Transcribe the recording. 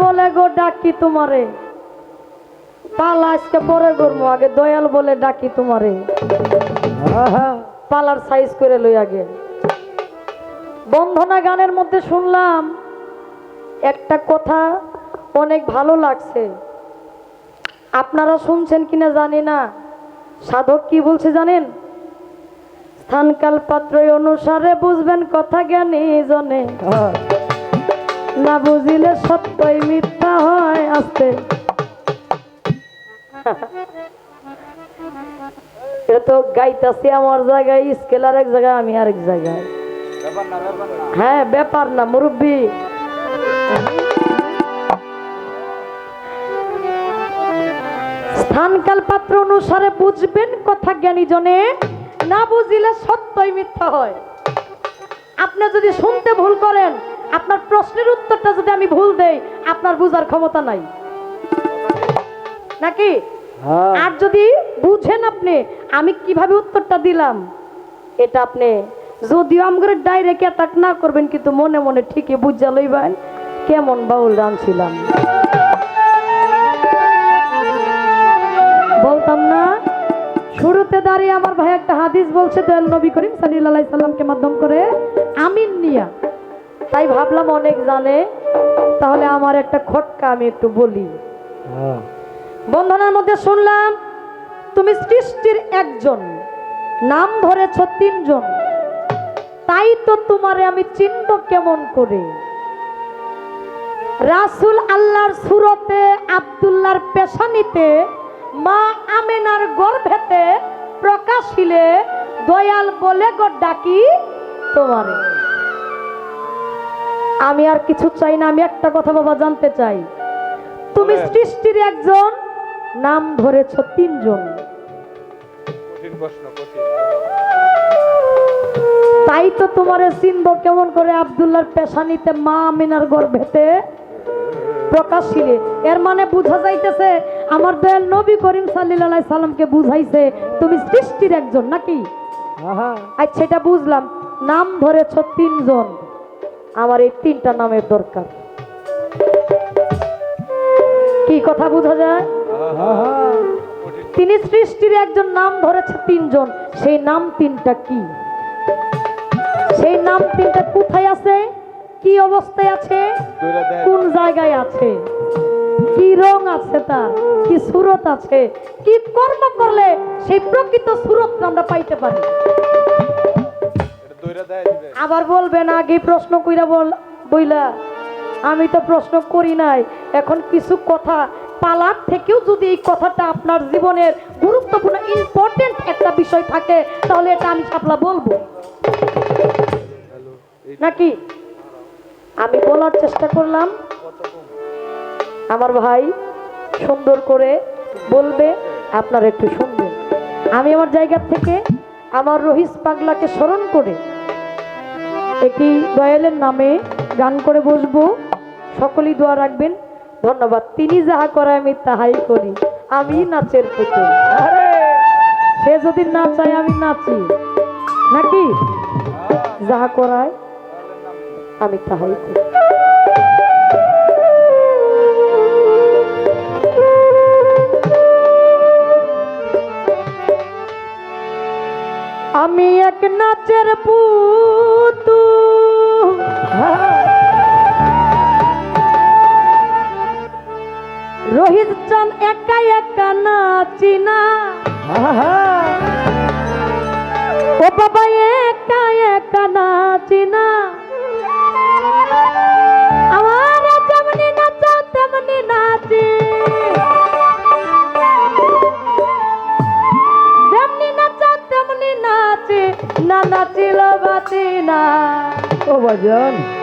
বলে গো ডাকি তোমারে। পালা আজকে পরে করব আগে দয়াল বলে ডাকি তোমারে। পালার সাইজ করে লই আগে। বন্ধনা গানের মধ্যে শুনলাম একটা কথা অনেক ভালো লাগছে। আপনারা শুনছেন কিনা জানি না। সাধক কি বলছে জানেন? স্থানকাল পাত্র অনুসারে বুঝবেন কথা জ্ঞানী জনে। না বুঝিলে সত্যই মিথ্যা হয় আস্তে। তো গাইতাছি আমার জায়গায়, স্কেলার এক জায়গায়, আমি আরেক জায়গায়। হ্যাঁ ব্যাপার না, মুরব্বী। স্থানকাল পাত্র অনুসারে বুঝবেন কথা জ্ঞানী জনে, না বুঝিলে সত্যই মিথ্যা হয়। আপনি যদি শুনতে ভুল করেন আপনার প্রশ্নের উত্তরটা যদি আমি ভুল দেই আপনার বুঝার ক্ষমতা নাই। নাকি? আর যদি বুঝেন আপনি আমি কীভাবে উত্তরটা দিলাম? এটা আপনি যদিও আমগরে ডাইরেক্ট অ্যাটাক না করবেন কিন্তু মনে মনে ঠিকই বুঝা লইবেন কেমন বাউল গান ছিলাম বলতাম না শুরুতে দাঁড়িয়ে আমার ভাই একটা হাদিস বলছে দয়াল নবী করিম সাল্লাল্লাহু সাল্লামকে মাধ্যম করে আমিন নিয়া। তাই ভাবলাম অনেক জানে তাহলে আমার একটা খটকা আমি একটু বলি। বন্ধনের মধ্যে শুনলাম তুমি সৃষ্টির একজন নাম ধরেছ তিনজন। তাই তো তোমারে আমি চিনব কেমন করে। রাসুল আল্লাহর সুরতে আব্দুল্লাহর পেশানিতে মা আমেনার গর্ভেতে প্রকাশিলে দয়াল বলে গো ডাকি তোমারে। আমি আর কিছু চাই না আমি একটা কথা বাবা জানতে চাই। তুমি সৃষ্টির একজন নাম ধরেছ তিনজন। তাই তো তোমারে চিনব কেমন করে আব্দুল্লাহর পেশানিতে মা আমিনার গর্ভেতে প্রকাশিলে। এর মানে বুঝা যাইতেছে আমার দয়াল নবী করিম সাল্লাল্লাহু সাল্লামকে বুঝাইছে তুমি সৃষ্টির একজন নাকি? আচ্ছা এটা বুঝলাম। নাম ধরেছ তিনজন। আমার এই তিনটা নামের দরকার। কি কথা বোঝা যায়? তিনি সৃষ্টির একজন নাম ধরেছে তিনজন। সেই নাম তিনটা কি? সেই নাম তিনটা কোথায় আছে? কি অবস্থায় আছে? কোন জায়গায় আছে? কি রং আছে তার? কি সুরত আছে? কি কর্ম করলে সেই প্রকৃত সুরতটা আমরা পাইতে পারি? আবার বলবেন আগে প্রশ্ন কইরা বল, বইলা। আমি তো প্রশ্ন করি নাই। এখন কিছু কথা, পালার থেকেও যদি এই কথাটা আপনার জীবনের গুরুত্বপূর্ণ ইম্পর্টেন্ট একটা বিষয় থাকে, তাহলে এটা আমি সাপলা বলব। নাকি? আমি বলার চেষ্টা করলাম। আমার ভাই সুন্দর করে বলবে, আপনারা একটু শুনবেন। আমি আমার জায়গা থেকে আমার রহিস পাগলাকে স্মরণ করে একটি দয়ালের নামে গান করে বসবো। সকলেই দোয়া রাখবেন। ধন্যবাদ। তিনি যাহা করে আমি তাহাই করি। আমি নাচের পুতুল। সে যদি না চায় আমি নাচি। নাকি? যাহা করায় আমি তাহাই করি। আমি এক নাচের পুতু। রোহিত চান একা একা নাচি না। ও বাবা একা একা নাচি ও